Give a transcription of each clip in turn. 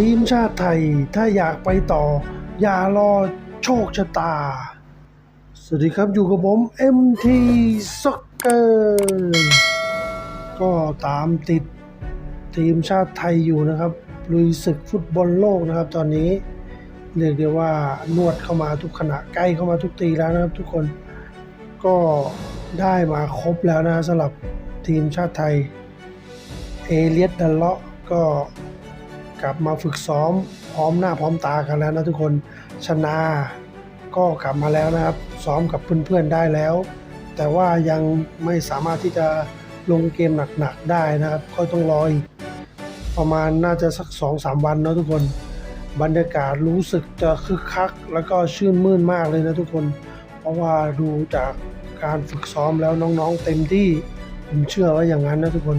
ทีมชาติไทยถ้าอยากไปต่อ อย่ารอโชคชะตา สวัสดีครับอยู่กับผม MT Soccer ก็ตามติดทีมชาติไทยอยู่นะครับ ลุยศึกฟุตบอลโลกนะครับตอนนี้ เรียกได้ว่านวดเข้ามาทุกขณะใกล้เข้ามาทุกตีแล้วนะครับทุกคนก็ได้มาครบแล้วนะสำหรับทีมชาติไทย เอเลียดดัลเลาะก็ กลับมาฝึกซ้อมพร้อมหน้าพร้อมตากันแล้วนะทุกคนชนาก็กลับมาแล้วนะครับ ซ้อมกับเพื่อนๆได้แล้ว แต่ว่ายังไม่สามารถที่จะลงเกมหนักๆได้นะครับ ก็ต้องรออีกประมาณน่าจะสัก2-3วันเนาะทุกคน บรรยากาศรู้สึกจะคึกคัก แล้วก็ชื่นมื่นมากเลยนะทุกคน เพราะว่าดูจากการฝึกซ้อมแล้วน้องๆเต็มที่ผมเชื่อว่าอย่างนั้นนะทุกคน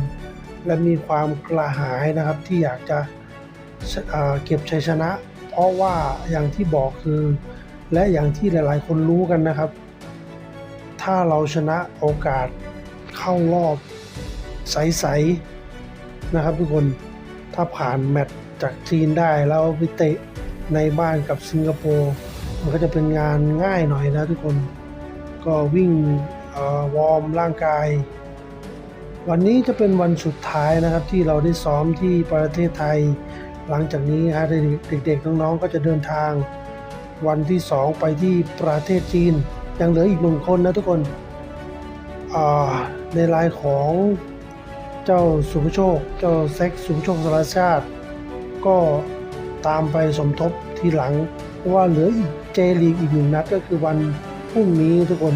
และมีความกระหายนะครับที่อยากจะ เก็บชัยชนะ เพราะว่าอย่างที่บอกคือ และอย่างที่หลายๆ คนรู้กันนะครับ ถ้าเราชนะโอกาสเข้ารอบใสๆนะครับทุกคนถ้าผ่านแมตช์จากจีนได้แล้วไปเตะในบ้านกับสิงคโปร์มันก็จะเป็นงานง่ายหน่อยนะทุกคนก็วิ่งวอร์มร่างกาย วันนี้จะเป็นวันสุดท้ายนะครับที่เราได้ซ้อมที่ประเทศไทย หลังจากนี้ฮะเด็กๆน้องๆก็จะเดินทาง วันที่ 2 ไปที่ประเทศจีน ยังเหลืออีกหนึ่งคนนะทุกคนในรายของเจ้าสุภโชค เจ้าเซ็กสุภโชคสารชาติ ก็ตามไปสมทบทีหลัง เพราะว่าเหลืออีกเจลีกอีกหนึ่งนัดก็คือวันพรุ่งนี้ทุกคน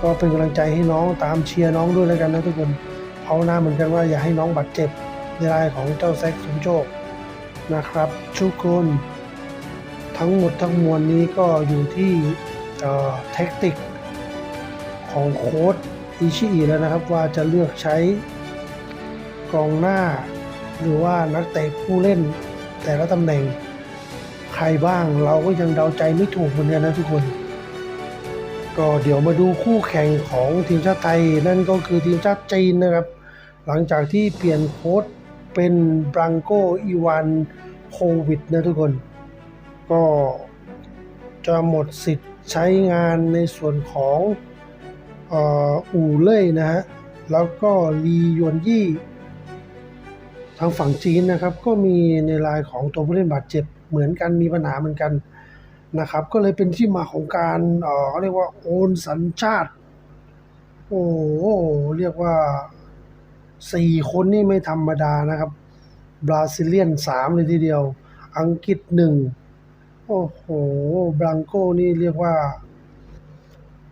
ก็เป็นกำลังใจให้น้องตามเชียร์น้องด้วยแล้วกันนะทุกคนภาวนาเหมือนกันว่าอย่าให้น้องบาดเจ็บในรายของเจ้าแซกสุนโชค นะครับทุกคนทั้งหมดทั้งมวลนี้ก็อยู่ที่เทคนิคของโค้ดอิชิอิแล้วนะครับว่าจะเลือกใช้กองหน้า หรือว่านักเตะผู้เล่นแต่ละตำแหน่งใครบ้างเราก็ยังเดาใจไม่ถูกเหมือนกันนะทุกคน ก็เดี๋ยวมาดูคู่แข่งของทีมชาติไทย นั่นก็คือทีมชาติจีนนะครับ หลังจากที่เปลี่ยนโค้ด เป็นบรังโกอีวานโควิดนะทุกคน ก็จะหมดสิทธิ์ใช้งานในส่วนของอ,อู่เล่ยนะฮะ แล้วก็ลียวนยี่ ทางฝั่งจีนนะครับ ก็มีในรายของตัวผู้เล่นบาดเจ็บเหมือนกันมีปัญหาเหมือนกันนะครับ ก็เลยเป็นที่มาของการเออเขาเรียกว่าโอนสัญชาติ โอ้เรียกว่า สี่คนนี่ไม่ธรรมดานะครับ บราซิเลียนสามเลยทีเดียว อังกฤษหนึ่งโอ้โหบรังโก้นี่เรียกว่า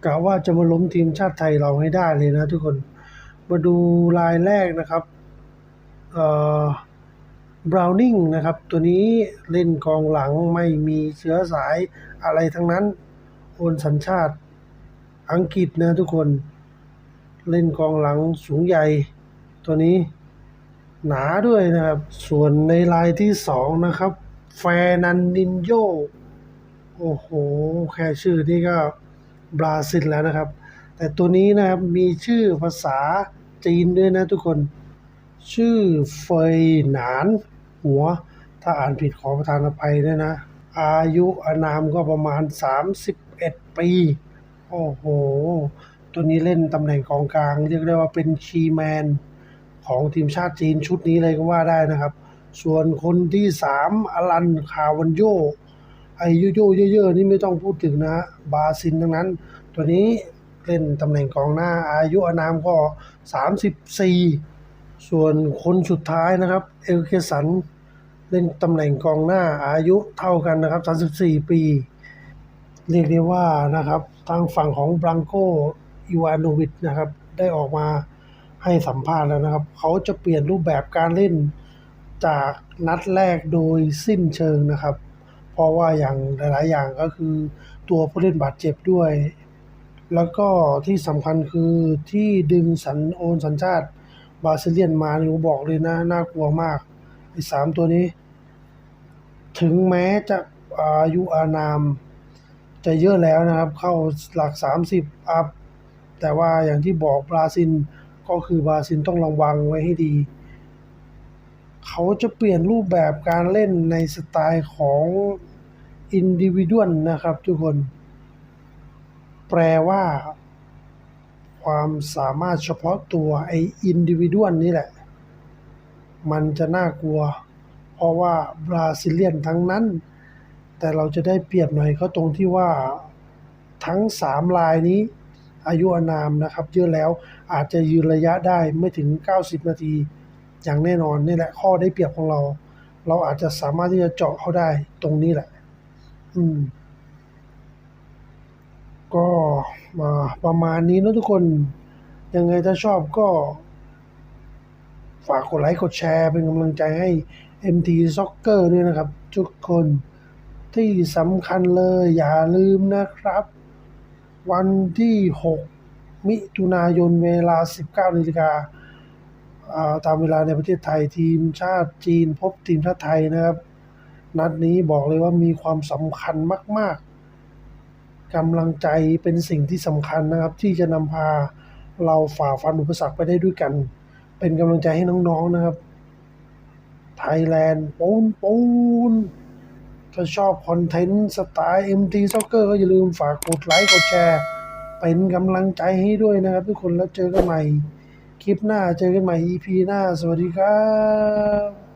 กะว่าจะมาล้มทีมชาติไทยเราให้ได้เลยนะทุกคน มาดูรายแรกนะครับเอ่อบราวนิงนะครับ ตัวนี้เล่นกองหลังไม่มีเชื้อสายอะไรทั้งนั้น โอนสัญชาติอังกฤษนะทุกคน เล่นกองหลังสูงใหญ่ ตัวนี้หนาด้วยนะครับ ส่วนในลายที่สองนะครับ แฟนันดินโย โอ้โห แค่ชื่อนี่ก็บราซิลแล้วนะครับ แต่ตัวนี้นะครับมีชื่อภาษาจีนด้วยนะทุกคน ชื่อเฟยหนานหัว ถ้าอ่านผิดขอประทานอภัยด้วยนะ อายุอานามก็ประมาณ 31 ปี โอ้โห ตัวนี้เล่นตำแหน่งกองกลาง เรียกได้ว่าเป็นคีแมน ของทีมชาติจีนชุดนี้เลยก็ว่าได้นะครับ ส่วนคนที่3อลันคาวันโยไอโยโยเยอะๆนี่ไม่ต้องพูดถึงนะ บาซินทั้งนั้น ตัวนี้เล่นตำแหน่งกองหน้าอายุอนามก็ 34 ส่วนคนสุดท้ายนะครับ เอลเคสันเล่นตำแหน่งกองหน้าอายุเท่ากันนะครับ 34 ปี เรียกได้ว่านะครับทางฝั่งของบรังโกอิวานโนวิชนะครับ ได้ออกมา ให้สัมภาษณ์แล้วนะครับ เขาจะเปลี่ยนรูปแบบการเล่นจากนัดแรกโดยสิ้นเชิงนะครับ เพราะว่าอย่างหลาย ๆ อย่างก็คือตัวผู้เล่นบาดเจ็บด้วย แล้วก็ที่สำคัญคือที่ดึงสัญโอนสัญชาติบาซิเลียนมานี่บอกเลยนะ น่ากลัวมากไอ้สามตัวนี้ ถึงแม้จะอายุอานาม จะเยอะแล้วนะครับ เข้าหลัก 30 อัพ แต่ว่าอย่างที่บอกบราซิล ก็คือบราซิลต้องระวังไว้ให้ดี เขาจะเปลี่ยนรูปแบบการเล่นในสไตล์ของอินดิวิด a ลนะครับทุกคน แปลว่า ความสามารถเฉพาะตัวไออินดิวิด a ลนี่แหละ มันจะน่ากลัว เพราะว่าบราซิเลียนทั้งนั้น แต่เราจะได้เปรียบหน่อยก็ตรงที่ว่าทั้งสามลายนี้ อายุอานามนะครับ เยอะแล้วอาจจะยืนระยะได้ไม่ถึง 90 นาที อย่างแน่นอนนี่แหละข้อได้เปรียบของเรา เราอาจจะสามารถที่จะเจาะเขาได้ตรงนี้แหละ อืม ก็มาประมาณนี้นะทุกคน ยังไงถ้าชอบก็ ฝากกดไลค์กดแชร์เป็นกำลังใจให้ MT Soccer ด้วยนะครับ ทุกคนที่สำคัญเลยอย่าลืมนะครับ วันที่ 6 มิถุนายนเวลา 19นาฬิกาตามเวลาในประเทศไทยทีมชาติจีนพบทีมชาติไทยนะครับ นัดนี้บอกเลยว่ามีความสำคัญมาก ๆกำลังใจเป็นสิ่งที่สำคัญนะครับ ที่จะนำพาเราฝ่าฟันอุปสรรคไปได้ด้วยกัน เป็นกำลังใจให้น้อง ๆ นะครับไทยแลนด์ปูนปูน ถ้าชอบคอนเทนต์สไตล์ MT Soccer ก็อย่าลืมฝากกดไลค์กดแชร์ เป็นกำลังใจให้ด้วยนะครับทุกคนแล้วเจอกันใหม่ คลิปหน้าเจอกันใหม่ EP หน้า สวัสดีครับ